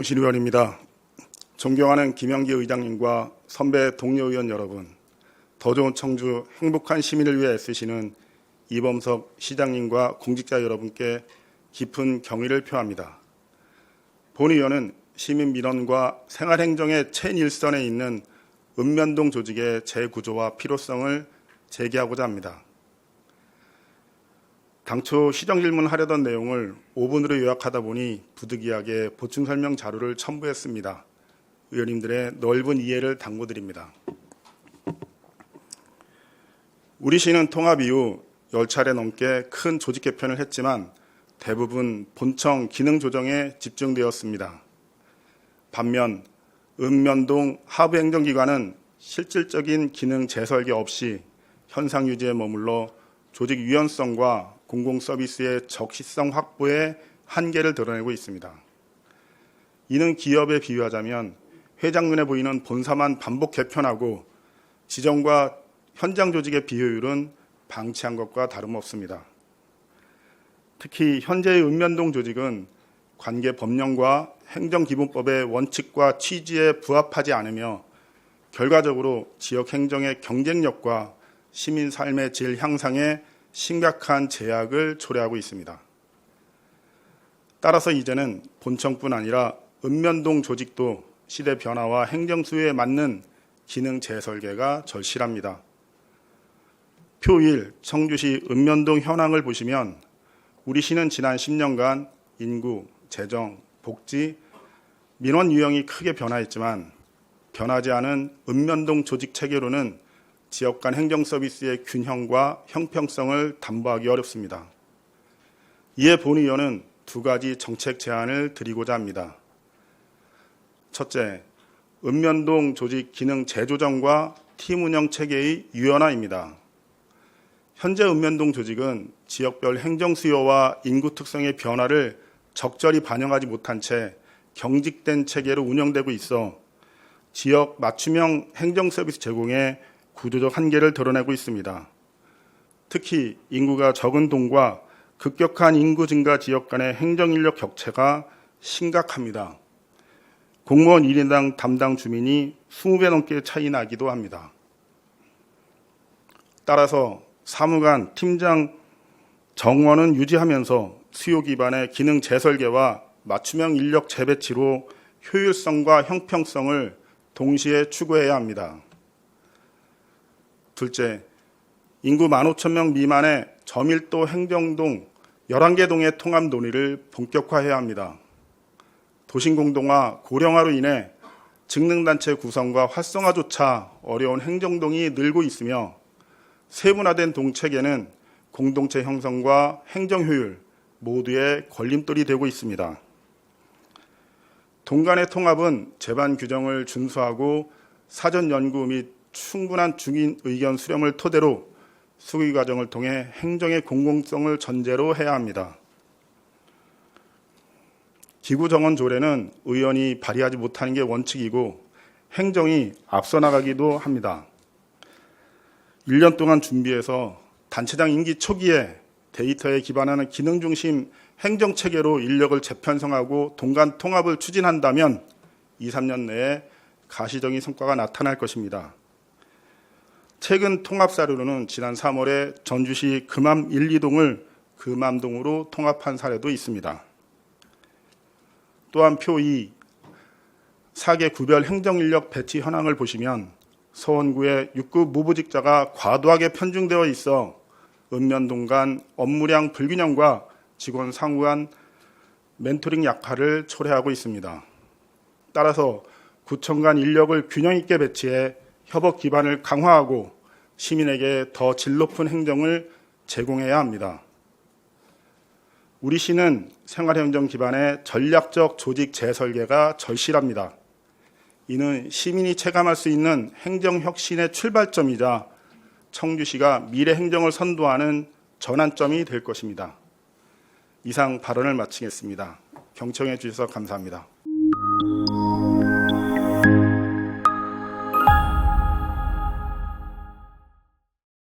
정신의원입니다. 존경하는 김영기 의장님과 선배 동료 의원 여러분, 더 좋은 청주 행복한 시민을 위해 애쓰시는 이범석 시장님과 공직자 여러분께 깊은 경의를 표합니다. 본 의원은 시민 민원과 생활행정의 최일선에 있는 읍면동 조직의 재구조와 필요성을 제기하고자 합니다. 당초 시정 질문하려던 내용을 5분으로 요약하다 보니 부득이하게 보충 설명 자료를 첨부했습니다. 의원님들의 넓은 이해를 당부드립니다. 우리 시는 통합 이후 10차례 넘게 큰 조직 개편을 했지만 대부분 본청 기능 조정에 집중되었습니다. 반면 읍면동 하부 행정기관은 실질적인 기능 재설계 없이 현상 유지에 머물러 조직 유연성과 공공 서비스의 적시성 확보에 한계를 드러내고 있습니다. 이는 기업에 비유하자면 회장 눈에 보이는 본사만 반복 개편하고 지정과 현장 조직의 비효율은 방치한 것과 다름없습니다. 특히 현재의 읍면동 조직은 관계 법령과 행정기본법의 원칙과 취지에 부합하지 않으며 결과적으로 지역 행정의 경쟁력과 시민 삶의 질 향상에 심각한 제약을 초래하고 있습니다. 따라서 이제는 본청뿐 아니라 읍면동 조직도 시대 변화와 행정 수요에 맞는 기능 재설계가 절실합니다. 표 1, 청주시 읍면동 현황을 보시면 우리 시는 지난 10년간 인구, 재정, 복지, 민원 유형이 크게 변화했지만 변하지 않은 읍면동 조직 체계로는 지역 간 행정 서비스의 균형과 형평성을 담보하기 어렵습니다. 이에 본 의원은 두 가지 정책 제안을 드리고자 합니다. 첫째, 읍면동 조직 기능 재조정과 팀 운영 체계의 유연화입니다. 현재 읍면동 조직은 지역별 행정 수요와 인구 특성의 변화를 적절히 반영하지 못한 채 경직된 체계로 운영되고 있어 지역 맞춤형 행정 서비스 제공에 구조적 한계를 드러내고 있습니다. 특히 인구가 적은 동과 급격한 인구 증가 지역 간의 행정 인력 격차가 심각합니다. 공무원 1인당 담당 주민이 20배 넘게 차이 나기도 합니다. 따라서 사무관, 팀장 정원은 유지하면서 수요 기반의 기능 재설계와 맞춤형 인력 재배치로 효율성과 형평성을 동시에 추구해야 합니다. 둘째, 인구 15,000명 미만의 저밀도 행정동 11개 동의 통합 논의를 본격화해야 합니다. 도심 공동화, 고령화로 인해 직능단체 구성과 활성화조차 어려운 행정동이 늘고 있으며 세분화된 동체계는 공동체 형성과 행정 효율 모두의 걸림돌이 되고 있습니다. 동간의 통합은 제반 규정을 준수하고 사전 연구 및 충분한 중인 의견 수렴을 토대로 수기 과정을 통해 행정의 공공성을 전제로 해야 합니다. 기구 정원 조례는 의원이 발의하지 못하는 게 원칙이고 행정이 앞서 나가기도 합니다. 1년 동안 준비해서 단체장 임기 초기에 데이터에 기반하는 기능 중심 행정 체계로 인력을 재편성하고 동간 통합을 추진한다면 2, 3년 내에 가시적인 성과가 나타날 것입니다. 최근 통합 사례로는 지난 3월에 전주시 금암 1, 2동을 금암동으로 통합한 사례도 있습니다. 또한 표 2, 4개 구별 행정인력 배치 현황을 보시면 서원구의 6급 무부직자가 과도하게 편중되어 있어 읍면동 간 업무량 불균형과 직원 간 멘토링 약화를 초래하고 있습니다. 따라서 구청 간 인력을 균형 있게 배치해 협업 기반을 강화하고 시민에게 더 질 높은 행정을 제공해야 합니다. 우리 시는 생활행정 기반의 전략적 조직 재설계가 절실합니다. 이는 시민이 체감할 수 있는 행정혁신의 출발점이자 청주시가 미래 행정을 선도하는 전환점이 될 것입니다. 이상 발언을 마치겠습니다. 경청해 주셔서 감사합니다.